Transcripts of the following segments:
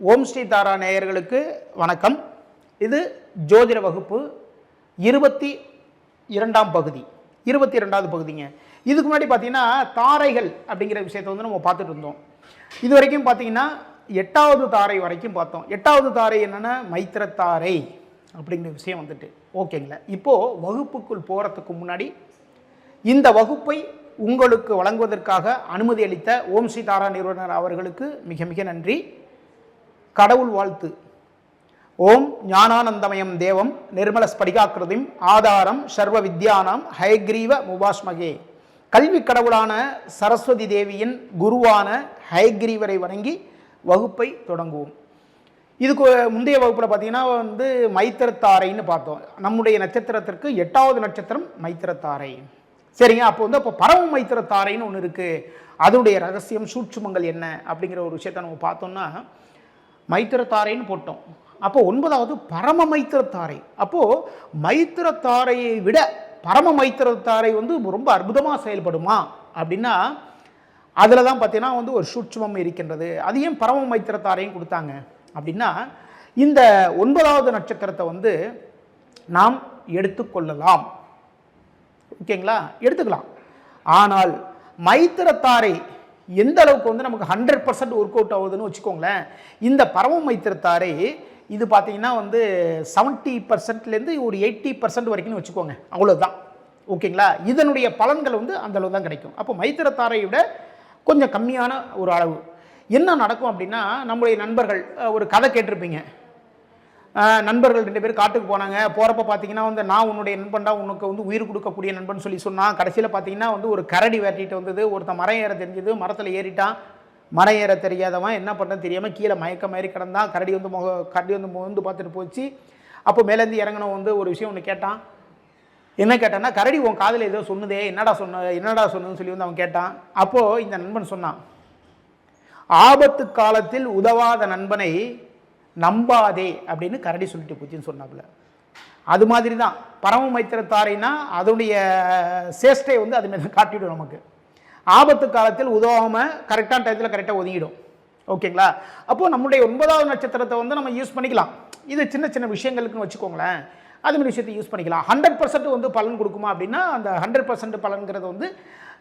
ஓம் ஸ்ரீ தாரா நேயர்களுக்கு வணக்கம். இது ஜோதிட வகுப்பு இருபத்தி இரண்டாம் பகுதி. இருபத்தி இரண்டாவது பகுதிங்க. இதுக்கு முன்னாடி பார்த்தீங்கன்னா தாரைகள் அப்படிங்கிற விஷயத்தை வந்து நம்ம பார்த்துட்டு இருந்தோம். இது வரைக்கும் பார்த்தீங்கன்னா எட்டாவது தாரை வரைக்கும் பார்த்தோம். எட்டாவது தாரை என்னென்னா மைத்திரத்தாரை அப்படிங்கிற விஷயம் வந்துட்டு. ஓகேங்களா? இப்போது வகுப்புக்குள் போகிறதுக்கு முன்னாடி இந்த வகுப்பை உங்களுக்கு வழங்குவதற்காக அனுமதி அளித்த ஓம் ஸ்ரீ தாரா நிறுவனர் அவர்களுக்கு மிக மிக நன்றி. கடவுள் வாழ்த்து. ஓம் ஞானானந்தமயம் தேவம் நிர்மல ஸ்படிகாக்கிருதிம் ஆதாரம் சர்வ வித்யானாம் ஹயக்ரீவ முபாஷ்மகே. கல்வி கடவுளான சரஸ்வதி தேவியின் குருவான ஹயக்ரீவரை வணங்கி வகுப்பை தொடங்குவோம். இதுக்கு முந்தைய வகுப்பில் பார்த்தீங்கன்னா வந்து மைத்திரத்தாரைன்னு பார்த்தோம். நம்முடைய நட்சத்திரத்திற்கு எட்டாவது நட்சத்திரம் மைத்திரத்தாரை. சரிங்க அப்போ வந்து அப்போ பரம மைத்திரத்தாரைன்னு ஒன்று இருக்குது அதனுடைய ரகசியம் சூட்சுமங்கள் என்ன அப்படிங்கிற ஒரு விஷயத்த நம்ம பார்த்தோம்னா மைத்திரத்தாரைன்னு போட்டோம். அப்போ ஒன்பதாவது பரம மைத்திரத்தாரை. அப்போது மைத்திரத்தாரையை விட பரம மைத்திரத்தாரை வந்து ரொம்ப அற்புதமாக செயல்படுமா? அப்படின்னா அதில் தான் பார்த்தீங்கன்னா வந்து ஒரு சூட்சமம் இருக்கின்றது. அது ஏன் பரம மைத்திரத்தாரையும் கொடுத்தாங்க? அப்படின்னா இந்த ஒன்பதாவது நட்சத்திரத்தை வந்து நாம் எடுத்துக்கொள்ளலாம் ஓகேங்களா? எடுத்துக்கலாம். ஆனால் மைத்திரத்தாரை எந்த அளவுக்கு வந்து நமக்கு ஹண்ட்ரட் பர்சன்ட் ஒர்க் அவுட் ஆகுதுன்னு வச்சுக்கோங்களேன் இந்த பரம மைத்திரத்தாரே இது பார்த்தீங்கன்னா வந்து செவன்ட்டி பர்சன்ட்லேருந்து ஒரு எயிட்டி பர்சன்ட் வரைக்கும்னு வச்சுக்கோங்க அவ்வளோதான் ஓகேங்களா? இதனுடைய பலன்கள் வந்து அந்த அளவு தான் கிடைக்கும். அப்போ மைத்திரத்தாரை விட கொஞ்சம் கம்மியான ஒரு அளவு. என்ன நடக்கும் அப்படின்னா நம்முடைய நண்பர்கள் ஒரு கதை கேட்டிருப்பீங்க. நண்பர்கள் ரெண்டு பேர் காட்டுக்கு போனாங்க. போகிறப்ப பார்த்தீங்கன்னா வந்து நான் உன்னுடைய நண்பன்டா உனக்கு வந்து உயிர் கொடுக்கக்கூடிய நண்பன் சொல்லி சொன்னான். கடைசியில் பார்த்தீங்கன்னா வந்து ஒரு கரடி வேட்டிட்டு வந்தது. ஒருத்தன் மரம் ஏற தெரிஞ்சது. மரத்தில் ஏறிட்டான். மரம் ஏற தெரியாதவன் என்ன பண்ணுறது தெரியாமல் கீழே மயக்க மாதிரி கிடந்தான். கரடி வந்து முக கரடி வந்து முகந்து பார்த்துட்டு போச்சு. அப்போ மேலேருந்து இறங்கின வந்து ஒரு விஷயம் ஒன்று கேட்டான். என்ன கேட்டான்னா கரடி உன் காதில் ஏதோ சொன்னதே. என்னடா சொன்ன என்னடா சொன்னதுன்னு சொல்லி வந்து அவன் கேட்டான். அப்போது இந்த நண்பன் சொன்னான். ஆபத்து காலத்தில் உதவாத நண்பனை நம்பாதே அப்படின்னு கரடி சொல்லிட்டு போச்சுன்னு சொன்னாப்புல. அது மாதிரி தான் பரம மைத்திரத்தாரைனா அதனுடைய சேஷ்டை வந்து அது மாதிரி காட்டிவிடும் நமக்கு. ஆபத்து காலத்தில் உதவாமல் கரெக்டான டயத்தில் கரெக்டாக ஒதுங்கிடும். ஓகேங்களா? அப்போது நம்முடைய ஒன்பதாவது நட்சத்திரத்தை வந்து நம்ம யூஸ் பண்ணிக்கலாம். இது சின்ன சின்ன விஷயங்களுக்குன்னு வச்சுக்கோங்களேன். அது மாதிரி விஷயத்தை யூஸ் பண்ணிக்கலாம். ஹண்ட்ரட் பர்சன்ட் வந்து பலன் கொடுக்குமா அப்படின்னா அந்த ஹண்ட்ரட் பர்சன்ட் பலன்கிறது வந்து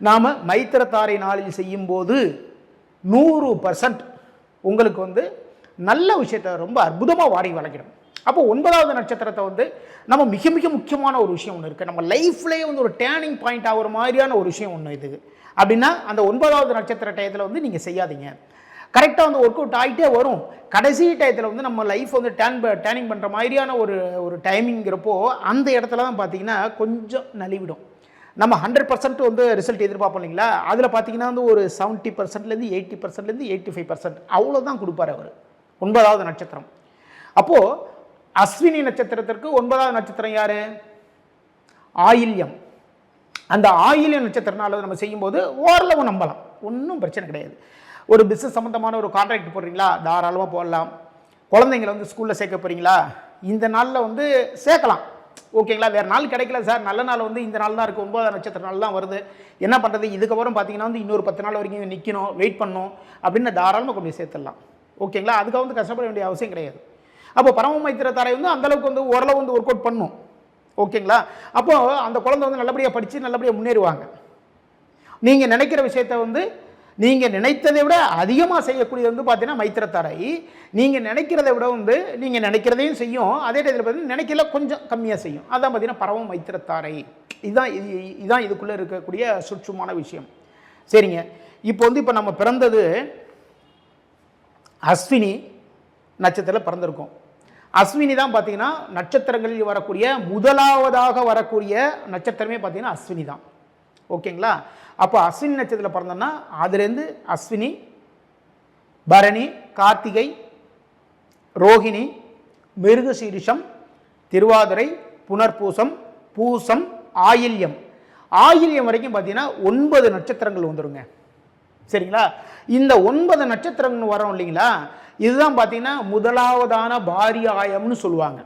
நாம் மைத்திரத்தாரை நாளில் செய்யும்போது நூறு பர்சன்ட் உங்களுக்கு வந்து நல்ல விஷயத்தை ரொம்ப அற்புதமாக வாடி வளைக்கிடும் அப்போ ஒன்பதாவது நட்சத்திரத்தை வந்து நம்ம மிக மிக முக்கியமான ஒரு விஷயம் ஒன்று இருக்குது நம்ம லைஃப்லேயே வந்து ஒரு டேர்னிங் பாயிண்ட் ஆகிற மாதிரியான ஒரு விஷயம் ஒன்று இது. அப்படின்னா அந்த ஒன்பதாவது நட்சத்திர டயத்தில் வந்து நீங்கள் செய்யாதீங்க. கரெக்டாக வந்து ஒர்க் அவுட் ஆகிட்டே வரும். கடைசி டயத்தில் வந்து நம்ம லைஃப் வந்து டேன் டேர்னிங் பண்ணுற மாதிரியான ஒரு ஒரு டைமிங்கிறப்போ அந்த இடத்துல தான் பார்த்தீங்கன்னா கொஞ்சம் நலிவிடும். நம்ம ஹண்ட்ரட் பர்சன்ட் வந்து ரிசல்ட் எதிர்பார்ப்போம் இல்லைங்களா? அதில் பார்த்தீங்கன்னா வந்து ஒரு செவன்ட்டி பர்சன்ட்லேருந்து எயிட்டி பர்சன்ட்லேருந்து எயிட்டி ஃபைவ் பர்சன்ட் அவ்வளோதான் கொடுப்பார் அவர். ஒன்பதாவது நட்சத்திரம். அப்போது அஸ்வினி நட்சத்திரத்திற்கு ஒன்பதாவது நட்சத்திரம் யார்? ஆயில்யம். அந்த ஆயில்ய நட்சத்திரனால நம்ம செய்யும்போது ஓரளவு நம்பலாம். ஒன்றும் பிரச்சனை கிடையாது. ஒரு பிஸ்னஸ் சம்மந்தமான ஒரு கான்ட்ராக்ட் போடுறீங்களா? தாராளமாக போடலாம். குழந்தைங்களை வந்து ஸ்கூலில் சேர்க்க போகிறீங்களா இந்த நாளில் வந்து சேர்க்கலாம். ஓகேங்களா? வேறு நாள் கிடைக்கல சார் நல்ல நாள் வந்து இந்த நாள் தான் இருக்குது ஒன்பதாம் நட்சத்திர நாள் தான் வருது. என்ன பண்ணுறது இதுக்கப்புறம் பார்த்தீங்கன்னா வந்து இன்னொரு பத்து நாள் வரைக்கும் நிற்கணும் வெயிட் பண்ணணும். அப்படின்னு தாராளமாக கொண்டு போய் சேர்த்துடலாம். ஓகேங்களா? அதுக்காக வந்து கஷ்டப்பட வேண்டிய அவசியம் கிடையாது. அப்போ பரம மைத்திர தாரை வந்து அந்தளவுக்கு வந்து ஓரளவு வந்து ஒர்க் அவுட் பண்ணும். ஓகேங்களா? அப்போ அந்த குழந்தை வந்து நல்லபடியாக படித்து நல்லபடியாக முன்னேறுவாங்க. நீங்கள் நினைக்கிற விஷயத்தை வந்து நீங்கள் நினைத்ததை விட அதிகமாக செய்யக்கூடியது வந்து பார்த்தீங்கன்னா மைத்திரத்தாரை. நீங்கள் நினைக்கிறத விட வந்து நீங்கள் நினைக்கிறதையும் செய்யும். அதே டயத்தில் பார்த்தீங்கன்னா நினைக்கல கொஞ்சம் கம்மியாக செய்யும். அதான் பார்த்தீங்கன்னா பரவ மைத்திரத்தாரை இதுதான் இது இதுதான் இதுக்குள்ளே இருக்கக்கூடிய சுற்றுமான விஷயம். சரிங்க. இப்போ வந்து இப்போ நம்ம பிறந்தது அஸ்வினி நட்சத்திரத்தில் பிறந்திருக்கும். அஸ்வினி தான் பார்த்தீங்கன்னா நட்சத்திரங்களில் வரக்கூடிய முதலாவதாக வரக்கூடிய நட்சத்திரமே பார்த்தீங்கன்னா அஸ்வினி தான். ஓகேங்களா? அப்போ அஸ்வினி நட்சத்திரத்தில் பிறந்தோன்னா அதுலேருந்து அஸ்வினி பரணி கார்த்திகை ரோகிணி மிருகசீரிஷம் திருவாதிரை புனர்பூசம் பூசம் ஆயில்யம். ஆயில்யம் வரைக்கும் பார்த்தீங்கன்னா ஒன்பது நட்சத்திரங்கள் வந்துருங்க. சரிங்களா? இந்த ஒன்பது நட்சத்திரங்கள் வரோம் இல்லைங்களா? இதுதான் பார்த்தீங்கன்னா முதலாவதான பாரியாயம்னு சொல்லுவாங்க.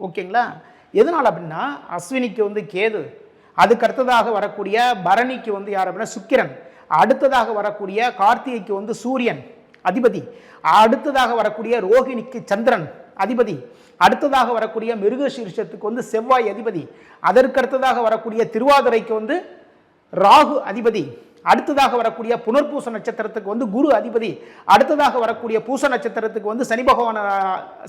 ஓகேங்களா? எதனால் அப்படின்னா அஸ்வினிக்கு வந்து கேது அதுக்கு அடுத்ததாக வரக்கூடிய பரணிக்கு வந்து யார் அப்படின்னா சுக்கிரன் அடுத்ததாக வரக்கூடிய கார்த்திகைக்கு வந்து சூரியன் அதிபதி அடுத்ததாக வரக்கூடிய ரோஹிணிக்கு சந்திரன் அதிபதி அடுத்ததாக வரக்கூடிய மிருகசீர்ஷத்துக்கு வந்து செவ்வாய் அதிபதி அதற்கு அடுத்ததாக வரக்கூடிய திருவாதிரைக்கு வந்து ராகு அதிபதி அடுத்ததாக வரக்கூடிய புனர்பூச நட்சத்திரத்துக்கு வந்து குரு அதிபதி அடுத்ததாக வரக்கூடிய பூச நட்சத்திரத்துக்கு வந்து சனி பகவான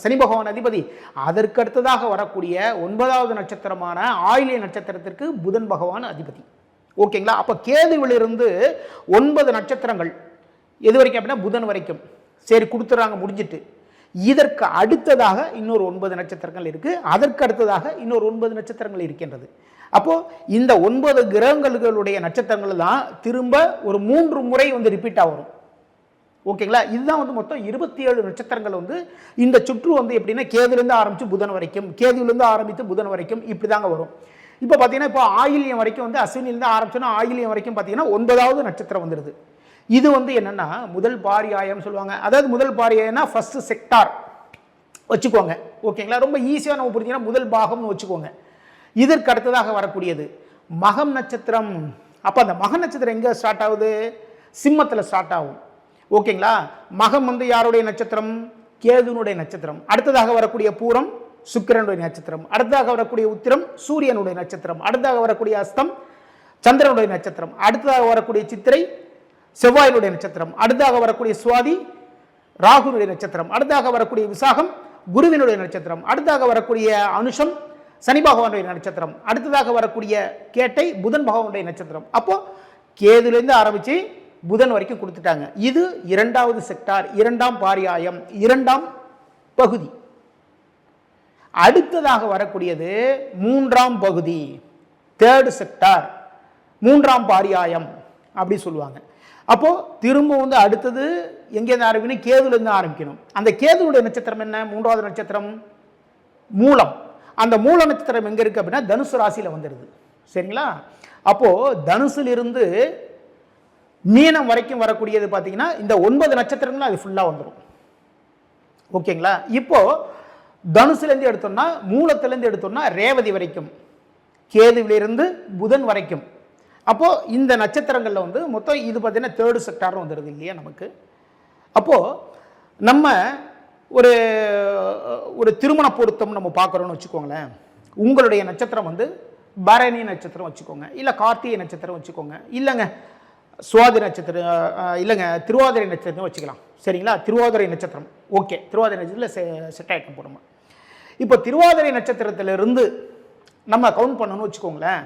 சனி பகவான் அதிபதி. அதற்கு அடுத்ததாக வரக்கூடிய ஒன்பதாவது நட்சத்திரமான ஆயிலிய நட்சத்திரத்திற்கு புதன் பகவான் அதிபதி. ஓகேங்களா? அப்போ கேதுவிலிருந்து ஒன்பது நட்சத்திரங்கள். எது வரைக்கும் அப்படின்னா புதன் வரைக்கும். சரி கொடுத்துட்றாங்க முடிஞ்சிட்டு. இதற்கு அடுத்ததாக இன்னொரு ஒன்பது நட்சத்திரங்கள் இருக்குது அதற்கு அடுத்ததாக இன்னொரு ஒன்பது நட்சத்திரங்கள் இருக்கின்றது. அப்போது இந்த ஒன்பது கிரகங்களுடைய நட்சத்திரங்கள் தான் திரும்ப ஒரு மூன்று முறை வந்து ரிப்பீட்டாக வரும். ஓகேங்களா? இதுதான் வந்து மொத்தம் இருபத்தி ஏழு நட்சத்திரங்கள் வந்து இந்த சுற்று வந்து எப்படின்னா கேதுலேருந்து ஆரம்பித்து புதன் வரைக்கும் கேதுலேருந்து ஆரம்பித்து புதன் வரைக்கும் இப்படி தாங்க வரும். இப்போ பார்த்தீங்கன்னா இப்போ ஆயில்யம் வரைக்கும் வந்து அஸ்வினிலேருந்து ஆரம்பிச்சோன்னா ஆயில்யம் வரைக்கும் பார்த்தீங்கன்னா ஒன்பதாவது நட்சத்திரம் வந்துடுது இது வந்து என்னென்னா முதல் பாரியாயம்னு சொல்லுவாங்க. அதாவது முதல் பாரியாயம்னா ஃபஸ்ட்டு செக்டார் வச்சுக்கோங்க. ஓகேங்களா? ரொம்ப ஈஸியாக நம்ம புரிஞ்சுன்னா முதல் பாகம்னு வச்சுக்கோங்க. இதற்கு அடுத்ததாக வரக்கூடியது மகம் நட்சத்திரம். அப்போ அந்த மக நட்சத்திரம் எங்கே ஸ்டார்ட் ஆகுது? சிம்மத்தில் ஸ்டார்ட் ஆகும். ஓகேங்களா மகம் வந்து யாருடைய நட்சத்திரம்? கேதுனுடைய நட்சத்திரம். அடுத்ததாக வரக்கூடிய பூரம் சுக்கிரனுடைய நட்சத்திரம். அடுத்ததாக வரக்கூடிய உத்திரம் சூரியனுடைய நட்சத்திரம். அடுத்ததாக வரக்கூடிய அஸ்தம் சந்திரனுடைய நட்சத்திரம். அடுத்ததாக வரக்கூடிய சித்திரை செவ்வாயினுடைய நட்சத்திரம். அடுத்ததாக வரக்கூடிய சுவாதி ராகுனுடைய நட்சத்திரம். அடுத்ததாக வரக்கூடிய விசாகம் குருவினுடைய நட்சத்திரம். அடுத்ததாக வரக்கூடிய அனுஷம் சனி பகவானுடைய நட்சத்திரம். அடுத்ததாக வரக்கூடிய கேட்டை புதன் பகவானுடைய நட்சத்திரம். அப்போது கேதுலேருந்து ஆரம்பித்து புதன் வரைக்கும் கொடுத்துட்டாங்க. இது இரண்டாவது செக்டார் இரண்டாம் பாரியாயம் இரண்டாம் பகுதி. அடுத்ததாக வரக்கூடியது மூன்றாம் பகுதி தேர்டு செக்டார் மூன்றாம் பாரியாயம் அப்படி சொல்லுவாங்க. அப்போது திரும்ப வந்து அடுத்தது எங்கேருந்து ஆரம்பிக்கணும்? கேதுலேருந்து ஆரம்பிக்கணும். அந்த கேதுவுடைய நட்சத்திரம் என்ன? மூன்றாவது நட்சத்திரம் மூலம். அந்த மூல நட்சத்திரம் எங்கே இருக்குது அப்படின்னா தனுசு ராசியில் வந்துடுது சரிங்களா? அப்போது தனுசுலிருந்து மீனம் வரைக்கும் வரக்கூடியது பார்த்தீங்கன்னா இந்த ஒன்பது நட்சத்திரங்களும் அது ஃபுல்லாக வந்துடும் ஓகேங்களா? இப்போது தனுசுலேருந்து எடுத்தோம்னா மூலத்திலேருந்து எடுத்தோம்னா ரேவதி வரைக்கும் கேதுவிலிருந்து புதன் வரைக்கும். அப்போது இந்த நட்சத்திரங்களில் வந்து மொத்தம் இது பார்த்தீங்கன்னா தேர்டு செக்டாரும் வந்துடுது இல்லையா நமக்கு? அப்போது நம்ம ஒரு ஒரு திருமண பொருத்தம் நம்ம பார்க்குறோன்னு வச்சுக்கோங்களேன். உங்களுடைய நட்சத்திரம் வந்து பரணி நட்சத்திரம் வச்சுக்கோங்க. இல்லை கார்த்திகை நட்சத்திரம் வச்சுக்கோங்க. இல்லைங்க சுவாதி நட்சத்திரம் இல்லைங்க திருவாதிரை நட்சத்திரம் வச்சுக்கலாம். சரிங்களா? திருவாதிரை நட்சத்திரம். ஓகே. திருவாதிரை நட்சத்திரத்தில் செட் ஆகிட்டோம் போடுமா இப்போ திருவாதிரை நட்சத்திரத்திலிருந்து நம்ம கவுண்ட் பண்ணணும்னு வச்சுக்கோங்களேன்.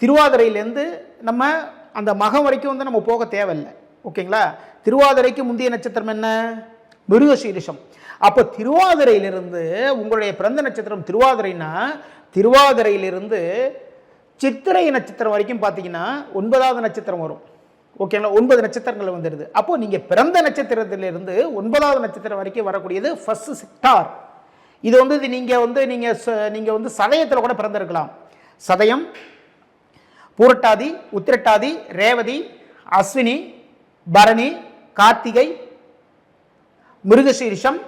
திருவாதிரையிலேருந்து நம்ம அந்த மகம் வரைக்கும் வந்து நம்ம போக தேவையில்லை. ஓகேங்களா? திருவாதிரைக்கு முந்தைய நட்சத்திரம் என்ன? மிருகசீரிஷம். அப்போ திருவாதிரையிலிருந்து உங்களுடைய பிறந்த நட்சத்திரம் திருவாதிரைனா திருவாதிரையிலிருந்து சித்திரை நட்சத்திரம் வரைக்கும் பார்த்தீங்கன்னா ஒன்பதாவது நட்சத்திரம் வரும். ஓகேங்களா ஒன்பது நட்சத்திரங்கள் வந்துடுது. அப்போது நீங்கள் பிறந்த நட்சத்திரத்திலிருந்து ஒன்பதாவது நட்சத்திரம் வரைக்கும் வரக்கூடியது ஃபஸ்ட்டு செக்டார் இது வந்து இது நீங்கள் வந்து நீங்கள் ச- வந்து சதயத்தில் கூட பிறந்திருக்கலாம். சதயம் பூரட்டாதி உத்திரட்டாதி ரேவதி அஸ்வினி பரணி கார்த்திகை மிருகசீரிஷம்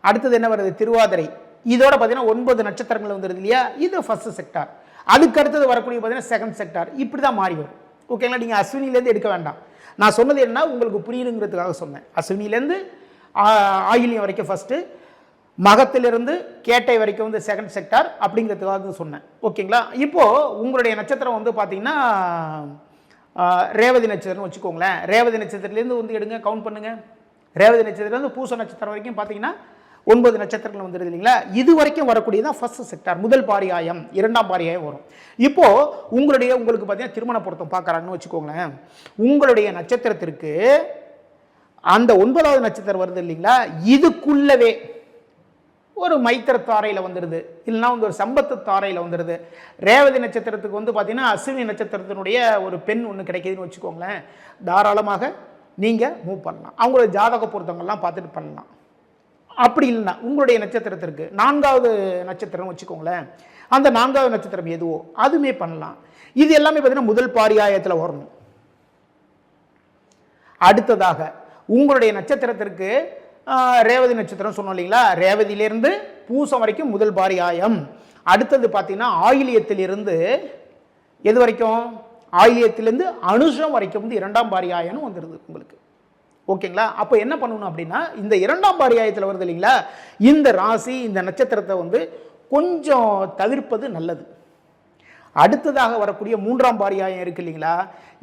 அடுத்தது என்ன வருது? திருவாதிரை. இதோட பார்த்தீங்கன்னா ஒன்பது நட்சத்திரங்கள் வந்துருது இல்லையா? இது ஃபஸ்ட்டு செக்டார் அதுக்கு அடுத்தது வரக்கூடிய பார்த்தீங்கன்னா செகண்ட் செக்டார் இப்படி தான் மாறி வரும். ஓகேங்களா நீங்கள் அஸ்வினிலேருந்து எடுக்க வேண்டாம். நான் சொன்னது என்ன உங்களுக்கு புரியணுங்கிறதுக்காக சொன்னேன். அஸ்வினிலேருந்து ஆ- வரைக்கும் ஃபஸ்ட்டு மகத்திலிருந்து கேட்டை வரைக்கும் வந்து செகண்ட் செக்டார் அப்படிங்கிறதுக்காக சொன்னேன். ஓகேங்களா இப்போது உங்களுடைய நட்சத்திரம் வந்து பார்த்தீங்கன்னா ரேவதி நட்சத்திரம்னு வச்சுக்கோங்களேன். ரேவதி நட்சத்திரத்துலேருந்து வந்து எடுங்க கவுண்ட் பண்ணுங்கள் ரேவதி நட்சத்திரத்துலேருந்து பூச நட்சத்திரம் வரைக்கும் பார்த்தீங்கன்னா ஒன்பது நட்சத்திரங்கள் வந்துடுது இல்லைங்களா? இது வரைக்கும் வரக்கூடியதான் ஃபர்ஸ்ட் செக்டார் முதல் பாரியாயம் இரண்டாம் பாரியாயம் வரும். இப்போது உங்களுடைய உங்களுக்கு பார்த்தீங்கன்னா திருமண பொருத்தம் பார்க்குறாங்கன்னு வச்சுக்கோங்களேன். உங்களுடைய நட்சத்திரத்திற்கு அந்த ஒன்பதாவது நட்சத்திரம் வருது இல்லைங்களா? இதுக்குள்ளவே ஒரு மைத்திர தாரையில் வந்துடுது இல்லைன்னா வந்து ஒரு சம்பத்து தாரையில் வந்துடுது ரேவதி நட்சத்திரத்துக்கு வந்து பார்த்தீங்கன்னா அஸ்வினி நட்சத்திரத்தினுடைய ஒரு பெண் ஒன்று கிடைக்குதுன்னு வச்சுக்கோங்களேன். தாராளமாக நீங்கள் மூவ் பண்ணலாம். அவங்களோட ஜாதக பொருத்தங்கள்லாம் பார்த்துட்டு பண்ணலாம். அப்படி இல்லைன்னா உங்களுடைய நட்சத்திரத்திற்கு நான்காவது நட்சத்திரம் வச்சுக்கோங்களேன். அந்த நான்காவது நட்சத்திரம் எதுவோ அதுவுமே பண்ணலாம். இது எல்லாமே பார்த்தீங்கன்னா முதல் பாரியாயத்தில் வரணும். அடுத்ததாக உங்களுடைய நட்சத்திரத்திற்கு ரேவதி நட்சத்திரம் சொன்னோம் இல்லைங்களா? ரேவதியிலிருந்து பூசம் வரைக்கும் முதல் பாரியாயம். அடுத்தது பார்த்தீங்கன்னா ஆயிலியத்திலிருந்து எது வரைக்கும்? ஆயிலியத்திலிருந்து அனுஷம் வரைக்கும் வந்து இரண்டாம் பாரியாயம்னு வந்துடுது உங்களுக்கு. ஓகேங்களா? அப்போ என்ன பண்ணணும் அப்படின்னா இந்த இரண்டாம் பாரியாயத்தில் வருது இல்லைங்களா? இந்த ராசி இந்த நட்சத்திரத்தை வந்து கொஞ்சம் தவிர்ப்பது நல்லது. அடுத்ததாக வரக்கூடிய மூன்றாம் பாரியாயம் இருக்கு இல்லைங்களா?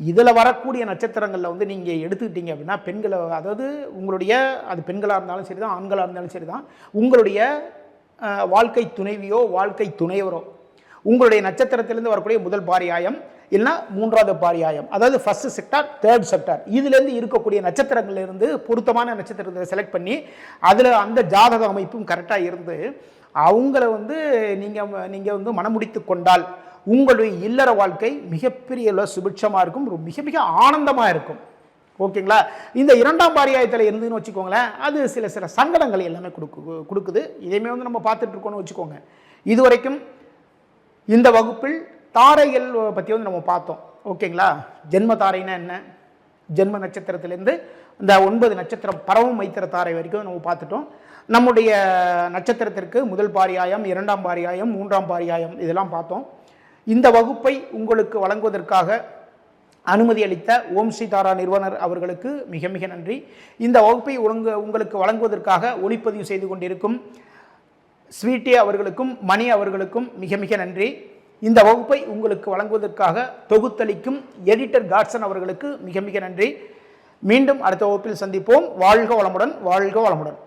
இதில் வரக்கூடிய நட்சத்திரங்களில் வந்து நீங்கள் எடுத்துக்கிட்டீங்க அப்படின்னா பெண்களை அதாவது உங்களுடைய அது பெண்களாக இருந்தாலும் சரி தான் ஆண்களாக இருந்தாலும் சரி தான் உங்களுடைய வாழ்க்கை துணைவியோ வாழ்க்கை துணைவரோ உங்களுடைய நட்சத்திரத்திலிருந்து வரக்கூடிய முதல் பாரியாயம் இல்லைன்னா மூன்றாவது பாரியாயம் அதாவது ஃபஸ்ட்டு செக்டார் தேர்ட் செக்டார் இதுலேருந்து இருக்கக்கூடிய நட்சத்திரங்கள்லேருந்து பொருத்தமான நட்சத்திரத்தை செலக்ட் பண்ணி அதில் அந்த ஜாதக அமைப்பும் கரெக்டாக இருந்து அவங்கள வந்து நீங்கள் நீங்கள் வந்து மனமுடித்து கொண்டால் உங்களுடைய இல்லற வாழ்க்கை மிகப்பெரிய சுபிட்சமாக இருக்கும். மிக மிக ஆனந்தமாக இருக்கும். ஓகேங்களா? இந்த இரண்டாம் பாரியாயத்தில் இருந்துன்னு வச்சுக்கோங்களேன் அது சில சில சங்கடங்கள் எல்லாமே கொடுக்கு கொடுக்குது. இதையுமே வந்து நம்ம பார்த்துட்டு வச்சுக்கோங்க வச்சுக்கோங்க. இதுவரைக்கும் இந்த வகுப்பில் தாரைகள் பற்றி வந்து நம்ம பார்த்தோம். ஓகேங்களா? ஜென்ம தாரைனா என்ன? ஜென்ம நட்சத்திரத்திலேருந்து இந்த ஒன்பது நட்சத்திரம் பரவும் வைத்திர தாரை வரைக்கும் நம்ம பார்த்துட்டோம். நம்முடைய நட்சத்திரத்திற்கு முதல் பாரியாயம் இரண்டாம் பாரியாயம் மூன்றாம் பாரியாயம் இதெல்லாம் பார்த்தோம். இந்த வகுப்பை உங்களுக்கு வழங்குவதற்காக அனுமதி அளித்த ஓம் ஸ்ரீ தாரா நிறுவனர் அவர்களுக்கு மிக மிக நன்றி. இந்த வகுப்பை ஒழுங்கு உங்களுக்கு வழங்குவதற்காக ஒளிப்பதிவு செய்து கொண்டிருக்கும் ஸ்வீட்டி அவர்களுக்கும் மணி அவர்களுக்கும் மிக மிக நன்றி. இந்த வகுப்பை உங்களுக்கு வழங்குவதற்காக தொகுத்தளிக்கும் எடிட்டர் காட்சன் அவர்களுக்கு மிக மிக நன்றி. மீண்டும் அடுத்த வகுப்பில் சந்திப்போம். வாழ்க வளமுடன் வாழ்க வளமுடன்.